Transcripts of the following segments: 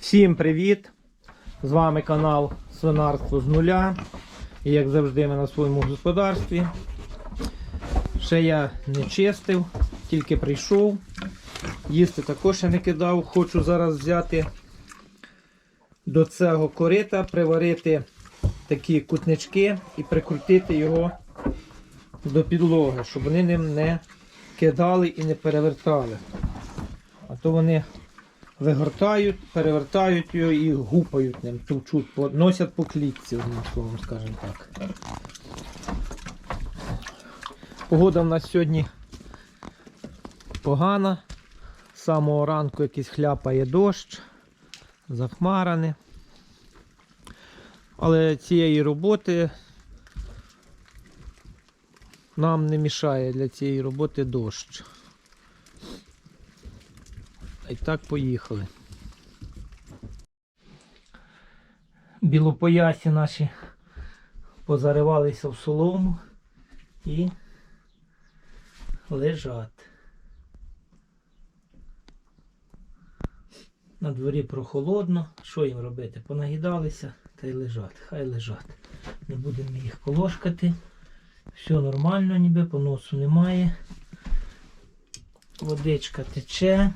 Всім привіт! З вами канал Свинарство з нуля. І як завжди ми на своєму господарстві. Ще я не чистив, тільки прийшов. Їсти також ще не кидав. Хочу зараз взяти до цього корита, приварити такі кутнички і прикрутити його до підлоги, щоб вони ним не кидали і не перевертали. А то вони вигортають, перевертають його і гупають ним, товчуть, носять по клітці, одним словом, скажімо так. Погода в нас сьогодні погана. З самого ранку якийсь хляпає дощ, захмарене. Але цієї роботи нам не мішає для цієї роботи дощ. І так поїхали. Білопоясі наші позаривалися в солому і лежать. На дворі прохолодно. Що їм робити? Понагідалися та й лежать. Хай лежать. Не будемо їх колошкати. Все нормально, ніби поносу немає. Водичка тече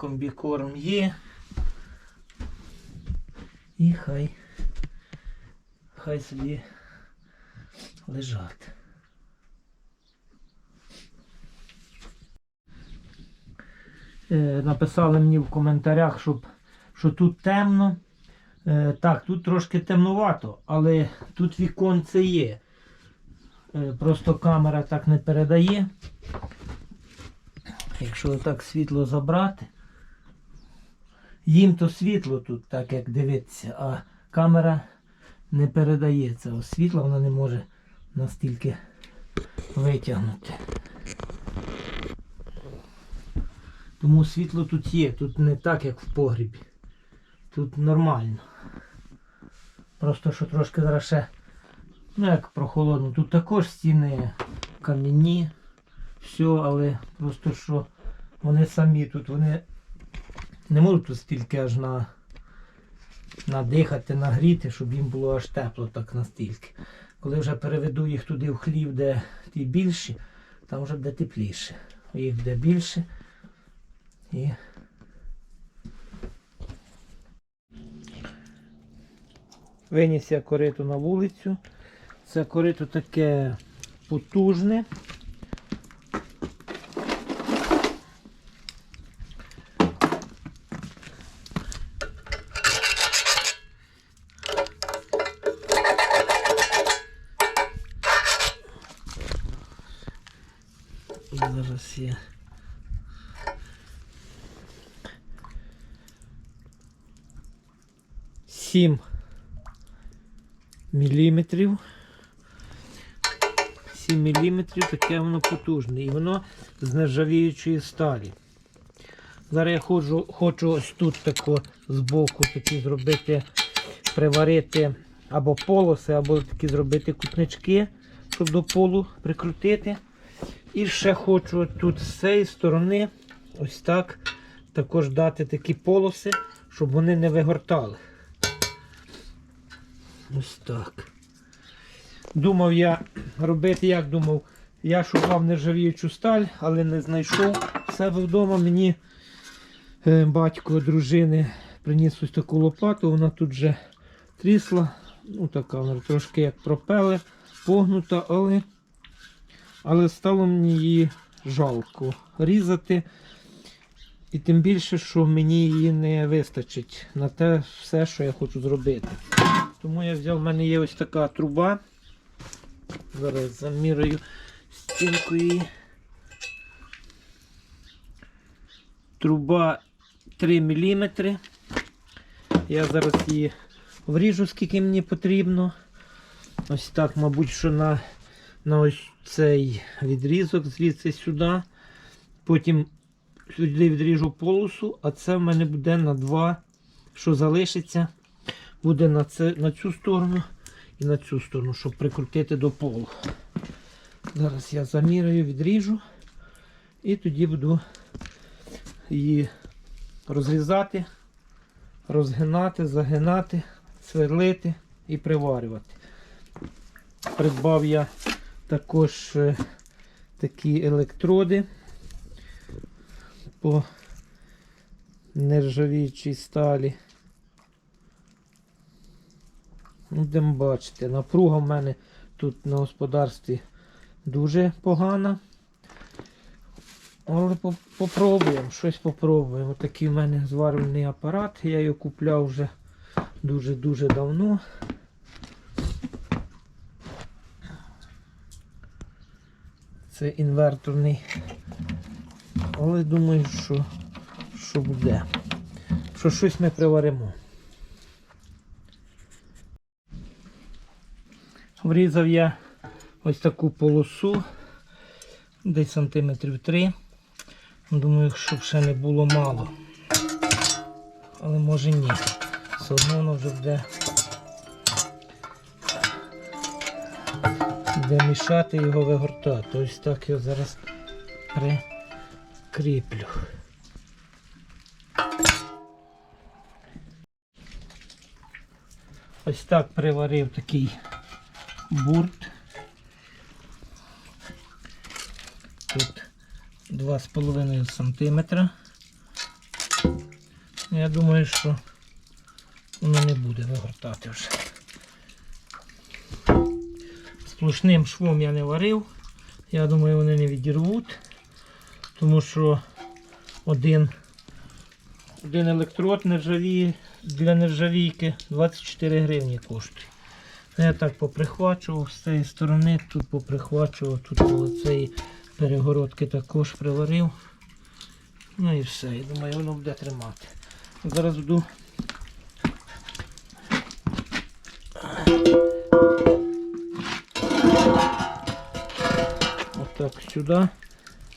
комбікорм є. І хай хай собі лежать. Е, написали мені в коментарях, щоб, що тут темно. Е, так, тут трошки темнувато, але тут віконце є. Е, просто камера так не передає. Якщо так світло забрати, їм то світло тут, так як дивиться, а камера не передає цього світла, вона не може настільки витягнути. Тому світло тут є, тут не так, як в погрібі. Тут нормально. Просто що трошки зараз ще, ну як прохолодно, тут також стіни кам'яні, все, але просто що вони самі тут, вони не можуть тут стільки аж на надихати, нагріти, щоб їм було аж тепло так настільки. Коли вже переведу їх туди в хлів, де ті більші, там вже буде тепліше. Їх буде більше. І виніс я корито на вулицю. Це корито таке потужне. Зараз я. Сім міліметрів. 7 міліметрів таке воно потужне. І воно з нержавіючої сталі. Зараз я ходжу, хочу ось тут тако збоку такі зробити, приварити або полоси, або такі зробити кутнички, щоб до полу прикрутити. І ще хочу тут з цієї сторони ось так також дати такі полоси, щоб вони не вигортали. Ось так. Думав я робити, як думав, я шукав нержавіючу сталь, але не знайшов себе вдома. Мені е, батько дружини приніс ось таку лопату, вона тут вже трісла. Ну така вона трошки як пропелер, погнута, але але стало мені її жалко різати. І тим більше, що мені її не вистачить на те все, що я хочу зробити. Тому я взяв, в мене є ось така труба. Зараз замірюю стінку її. Труба 3 мм. Я зараз її вріжу, скільки мені потрібно. Ось так, мабуть, що на на ось цей відрізок, звідси сюди. Потім сюди відріжу полосу, а це в мене буде на два, що залишиться, буде на, це, на цю сторону і на цю сторону, щоб прикрутити до полу. Зараз я заміряю, відріжу і тоді буду її розрізати, розгинати, загинати, сверлити і приварювати. Придбав я також е, такі електроди по нержавіючій сталі. Ну, Будемо бачити, напруга в мене тут на господарстві дуже погана. Але по- попробуємо, щось попробуємо. Такий в мене зварювальний апарат. Я його купляв вже дуже-дуже давно. Це інверторний. Але думаю, що, що буде. Що щось ми приваримо. Врізав я ось таку полосу, десь сантиметрів 3. Думаю, щоб ще не було мало. Але може ні. Все одно воно вже буде, буде мішати його вигортати. Ось так його зараз прикріплю. Ось так приварив такий бурт. Тут 2,5 см. Я думаю, що воно не буде вигортати вже. Сплошним швом я не варив. Я думаю, вони не відірвуть, тому що один, один електрод нержавій, для нержавійки 24 гривні коштує. Я так поприхвачував з цієї сторони, тут поприхвачував, тут цієї перегородки також приварив. Ну і все. Я думаю, воно буде тримати. Зараз буду. Сюди.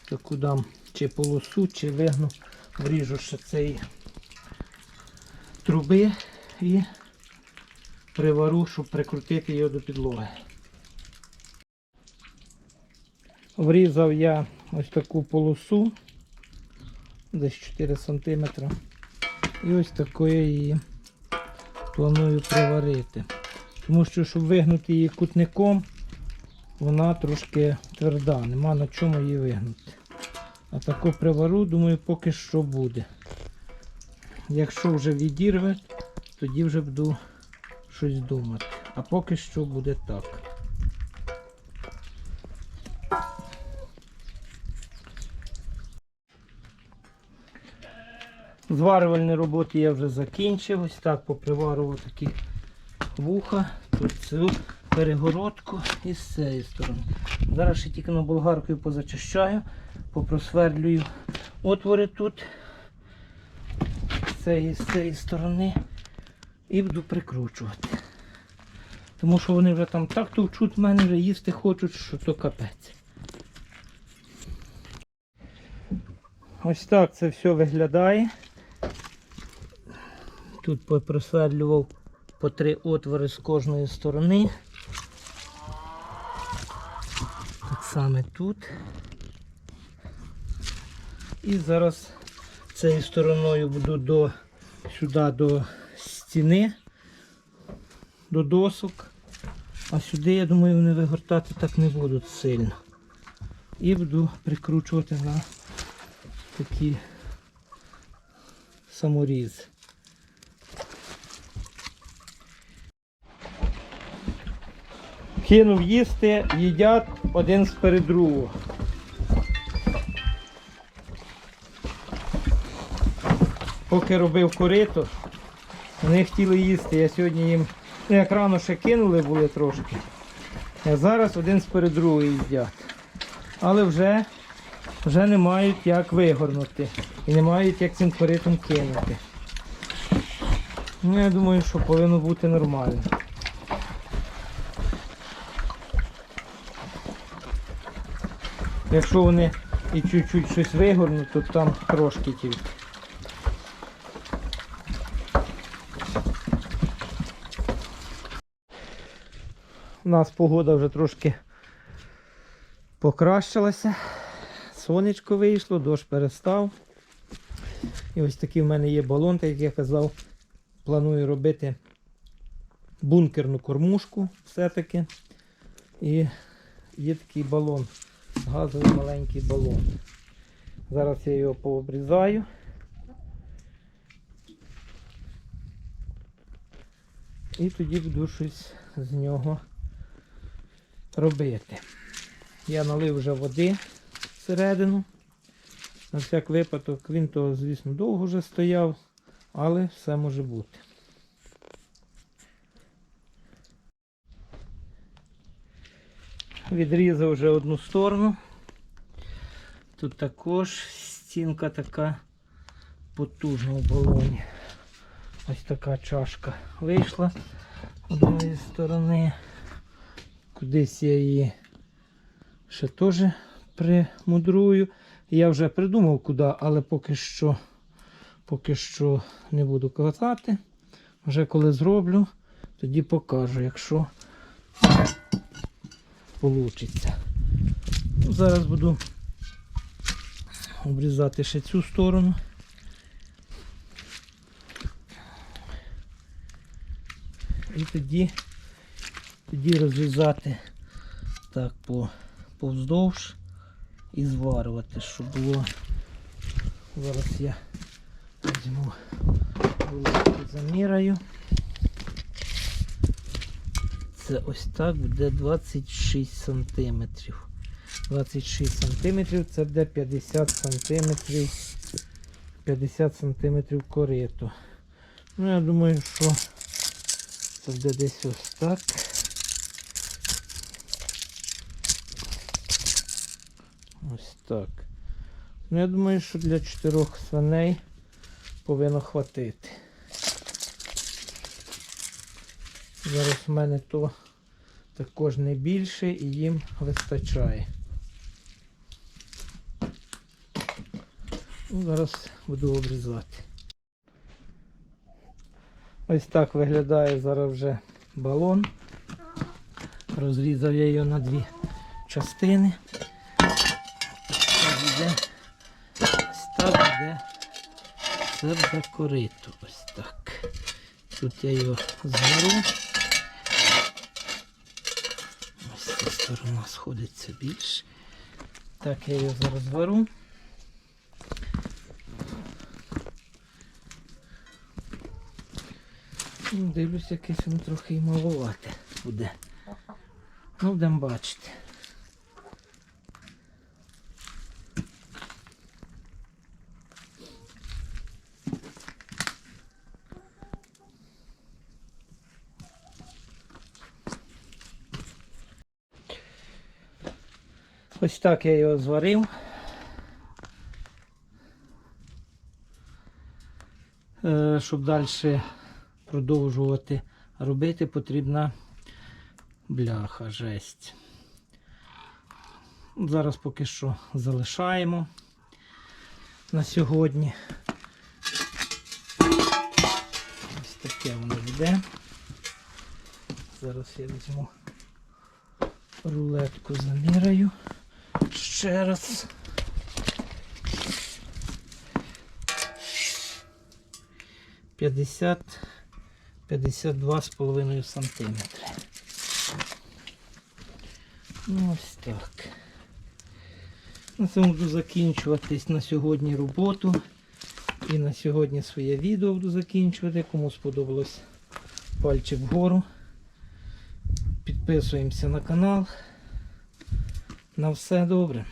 Таку дам чи полосу, чи вигну, вріжу ще цієї труби і привару, щоб прикрутити його до підлоги. Врізав я ось таку полосу, десь 4 см. І ось такою її планую приварити. Тому що, щоб вигнути її кутником, вона трошки тверда, нема на чому її вигнути. А таку привару, думаю, поки що буде. Якщо вже відірве, тоді вже буду щось думати. А поки що буде так. Зварювальні роботи я вже закінчив. Ось так поприварував такі вуха, тут цю перегородку і з цієї сторони. Зараз ще тільки на болгаркою позачищаю, попросверлюю отвори тут, з цієї, з цієї сторони і буду прикручувати. Тому що вони вже там так товчуть в мене, вже їсти хочуть, що то капець. Ось так це все виглядає. Тут попросверлював по три отвори з кожної сторони. Так само тут. І зараз цією стороною буду до, сюди до стіни, до досок. А сюди, я думаю, вони вигортати так не будуть сильно. І буду прикручувати на такі саморіз. Кинув їсти, їдять один сперед другого. Поки робив корито, вони хотіли їсти. Я сьогодні їм, ну як рано ще кинули були трошки. А зараз один сперед другого їдять. Але вже, вже не мають як вигорнути. І не мають як цим коритом кинути. Ну, я думаю, що повинно бути нормально. Якщо вони і чуть-чуть щось вигорнуть, то там трошки тільки. У нас погода вже трошки покращилася. Сонечко вийшло, дощ перестав. І ось такий в мене є балон, так як я казав, планую робити бункерну кормушку все-таки. І є такий балон, газовий маленький балон. Зараз я його пообрізаю. І тоді буду щось з нього робити. Я налив вже води всередину. На всяк випадок він то, звісно, довго вже стояв, але все може бути. Відрізав вже одну сторону. Тут також стінка така потужна в балоні. Ось така чашка вийшла з одної сторони. Кудись я її ще теж примудрую. Я вже придумав куди, але поки що, поки що не буду казати. Вже коли зроблю, тоді покажу, якщо вийде. Ну, зараз буду обрізати ще цю сторону. І тоді, тоді розрізати так по, повздовж і зварювати, щоб було. Зараз я візьму рулетку, Це ось так буде 26 сантиметрів. 26 сантиметрів це буде 50 сантиметрів. 50 сантиметрів корито. Ну, я думаю, що це буде десь ось так. Ось так. Ну, я думаю, що для чотирьох свиней повинно хватити. Зараз в мене то також не більше і їм вистачає. Ну, зараз буду обрізати. Ось так виглядає зараз вже балон. Розрізав я його на дві частини. Так буде. Ось так. Це буде. Ось так. Тут я його згору. Ось ця сторона сходиться більше. Так, я його зараз вару. Ну, Дивлюсь, якесь воно трохи і маловате буде. Ну, будемо бачити. Ось так я його зварив. Е, Щоб далі продовжувати робити, потрібна бляха, жесть. Зараз поки що залишаємо на сьогодні. Ось таке воно йде. Зараз я візьму рулетку заміряю ще раз. П'ятдесят 52 з половиною сантиметри. Ну ось так. На цьому буду закінчуватись на сьогодні роботу. І на сьогодні своє відео буду закінчувати. Кому сподобалось пальчик вгору. Підписуємося на канал. На все добре.